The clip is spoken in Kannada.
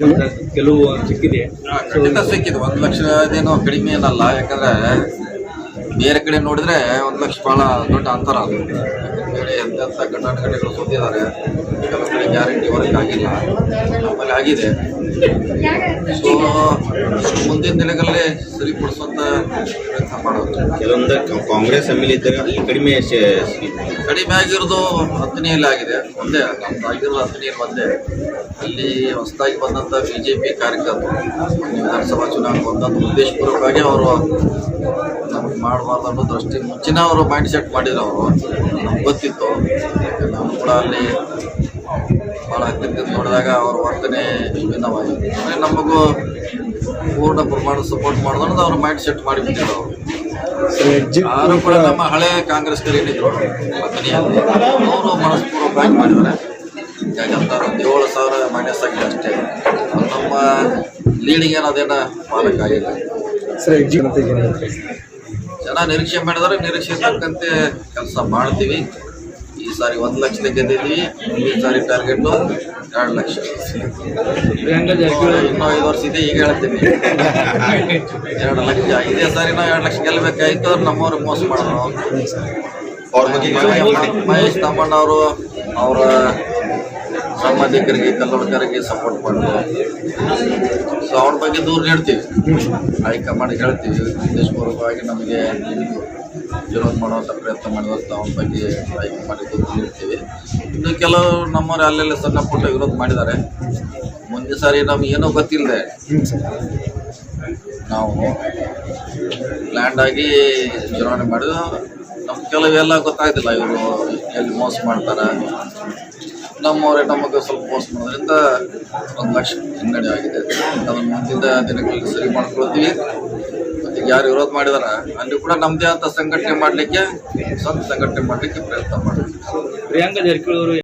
ಕೆಲವು ಸಿಕ್ಕಿದೆ. ಖಂಡಿತ ಸಿಕ್ಕಿದೆ. ಒಂದು ಲಕ್ಷ ಏನೋ ಕಡಿಮೆ ಏನಲ್ಲ ಯಾಕಂದ್ರೆ ಬೇರೆ ಕಡೆ ನೋಡಿದ್ರೆ ಒಂದು ಲಕ್ಷ ಬಹಳ ದೊಡ್ಡ ಅಂತರ ಅದು. ಬೇರೆ ಎಂತೆಂಥ ಘಟನೆಗಳು ಸೋತಿದ್ದಾರೆ. ಕೆಲವು ಕಡೆ ಗ್ಯಾರಂಟಿ ವರ್ಕ್ ಆಗಿಲ್ಲ. ಆಮೇಲೆ ಆಗಿದೆ. ಸೊ ಮುಂದಿನ ದಿನಗಳಲ್ಲೇ ಸರಿಪಡಿಸುವಂತ ಪ್ರಯತ್ನ ಮಾಡೋದು ಕೆಲವೊಂದು ಕಾಂಗ್ರೆಸ್ ಎಂ ಎಲ್ ಇದ್ದಾಗ ಅಲ್ಲಿ ಕಡಿಮೆ. ಕಡಿಮೆ ಆಗಿರೋದು ಹತ್ತನೆಯಲ್ಲಿ ಆಗಿದೆ. ಒಂದೇ ನಮ್ದು ಆಗಿರೋದು ಹತ್ತನೆಯಲ್ಲಿ ಒಂದೇ. ಅಲ್ಲಿ ಹೊಸದಾಗಿ ಬಂದಂಥ ಬಿ ಜೆ ಪಿ ಕಾರ್ಯಕರ್ತರು ವಿಧಾನಸಭಾ ಚುನಾವಣೆ ಬಂದಂಥ ಉದ್ದೇಶಪೂರ್ವಕವಾಗಿ ಅವರು ನಮಗೆ ಮಾಡಬಾರ್ದು ಅನ್ನೋ ದೃಷ್ಟಿ ಮುಂಚಿನ ಅವರು ಮೈಂಡ್ ಸೆಟ್ ಮಾಡಿದ್ರು ಅವರು. ನಮ್ಗೆ ಗೊತ್ತಿತ್ತು. ನಾವು ಕೂಡ ಅಲ್ಲಿ ಭಾಳ ಹತ್ತಿರ ನೋಡಿದಾಗ ಅವ್ರ ವರ್ತನೆ ಭಿನ್ನವಾಗಿದೆ ಅಂದರೆ ನಮಗೂ ಪೂರ್ಣ ಪ್ರಮಾಣ ಸಪೋರ್ಟ್ ಮಾಡೋದು ಅವ್ರ ಮೈಂಡ್ ಸೆಟ್ ಮಾಡಿಬಿಟ್ಟಿದ್ರು ಅವರು ಆದರೂ ಕೂಡ ನಮ್ಮ ಹಳೆ ಕಾಂಗ್ರೆಸ್ಗರು ಏನಿದ್ರು ಅವರು ಮನಸ್ಪೂರ್ವಕವಾಗಿ ಮಾಡಿದ್ದಾರೆ. ಯಾಕಂತ ಏಳು ಸಾವಿರ ಮೈನಸ್ ಆಗಿದೆ ಅಷ್ಟೇ. ನಮ್ಮ ಲೀಡಿಂಗ್ ಏನಾದೇನ ಮಾಡೋಕ್ಕಾಗಿಲ್ಲ ಜನ ನಿರೀಕ್ಷೆ ಮಾಡಿದರೆ ನಿರೀಕ್ಷೆ ತಕ್ಕಂತೆ ಕೆಲಸ ಮಾಡ್ತೀವಿ. ಸಾರಿ ಒಂದು ಲಕ್ಷದ ಗೆದ್ದಿದ್ವಿ ಈ ಸಾರಿ ಟಾರ್ಗೆಟು ಎರಡು ಲಕ್ಷ. ಪ್ರಿಯಾಂಕಾ ಜಾರಕಿಹೊಳಿ ಇನ್ನೂ ಐದು ವರ್ಷ ಇದೆ ಈಗ ಹೇಳ್ತೀನಿ. ಎರಡು ಲಕ್ಷ ಇದೇ ಸಾರಿ ನಾವು ಎರಡು ಲಕ್ಷ ಗೆಲ್ಲಬೇಕಾಯ್ತು ನಮ್ಮವ್ರಿಗೆ ಮೋಸ ಮಾಡೋರು ಅವ್ರ ಬಗ್ಗೆ ಮಹೇಶ್- ತಮ್ಮಣ್ಣವರು ತಮ್ಮಣ್ಣ ಅವರು ಅವರ ಸಂಬಂಧಿಕರಿಗೆ ಕಲ್ಲೋಡ್ಕರಿಗೆ ಸಪೋರ್ಟ್ ಮಾಡಿದ್ರು. ಸೊ ಅವ್ರ ಬಗ್ಗೆ ದೂರ ನೀಡ್ತೀವಿ ಹೈಕಮಾಂಡ್ ಹೇಳ್ತೀವಿ. ಉದ್ದೇಶಪೂರ್ವಕವಾಗಿ ನಮಗೆ ವಿರೋಧ ಮಾಡುವಂಥ ಪ್ರಯತ್ನ ಮಾಡುವಂಥ ಅವ್ರ ಬಗ್ಗೆ ಆಯ್ಕೆ ಮಾಡಿದ್ದು ನೀಡ್ತೀವಿ ಇನ್ನು ಕೆಲವು ನಮ್ಮವ್ರು ಅಲ್ಲೆಲ್ಲ ಸಣ್ಣ ಪುಟ್ಟ ವಿರೋಧ ಮಾಡಿದ್ದಾರೆ. ಮುಂದೆ ಸಾರಿ ನಮ್ಗೆ ಏನೂ ಗೊತ್ತಿಲ್ಲದೆ ನಾವು ಪ್ಲ್ಯಾಂಡ್ ಆಗಿ ಚುನಾವಣೆ ಮಾಡಿದ್ರು ನಮ್ಗೆ ಕೆಲವೆಲ್ಲ ಗೊತ್ತಾಗ್ತಿಲ್ಲ ಇವರು ಎಲ್ಲಿ ಮೋಸ ಮಾಡ್ತಾರೆ. ನಮ್ಮವರೇ ನಮಗೆ ಸ್ವಲ್ಪ ಮೋಸ ಮಾಡೋದ್ರಿಂದ ಒಂದು ಲಕ್ಷ ಹಿನ್ನಡೆ ಆಗಿದೆ. ಅದನ್ನು ಮುಂದಿನ ದಿನಗಳಲ್ಲಿ ಸರಿ ಮಾಡ್ಕೊಳ್ತೀವಿ. ಯಾರು ವಿರೋಧ ಮಾಡಿದಾರ ಅಲ್ಲಿ ಕೂಡ ನಮ್ದೇ ಅಂತ ಸಂಘಟನೆ ಮಾಡ್ಲಿಕ್ಕೆ ಸ್ವಂತ ಸಂಘಟನೆ ಮಾಡ್ಲಿಕ್ಕೆ ಪ್ರಯತ್ನ ಮಾಡ್ತೀವಿ. ಪ್ರಿಯಾಂಕಾ ಜಾರಕಿಹೊಳಿ ಅವರು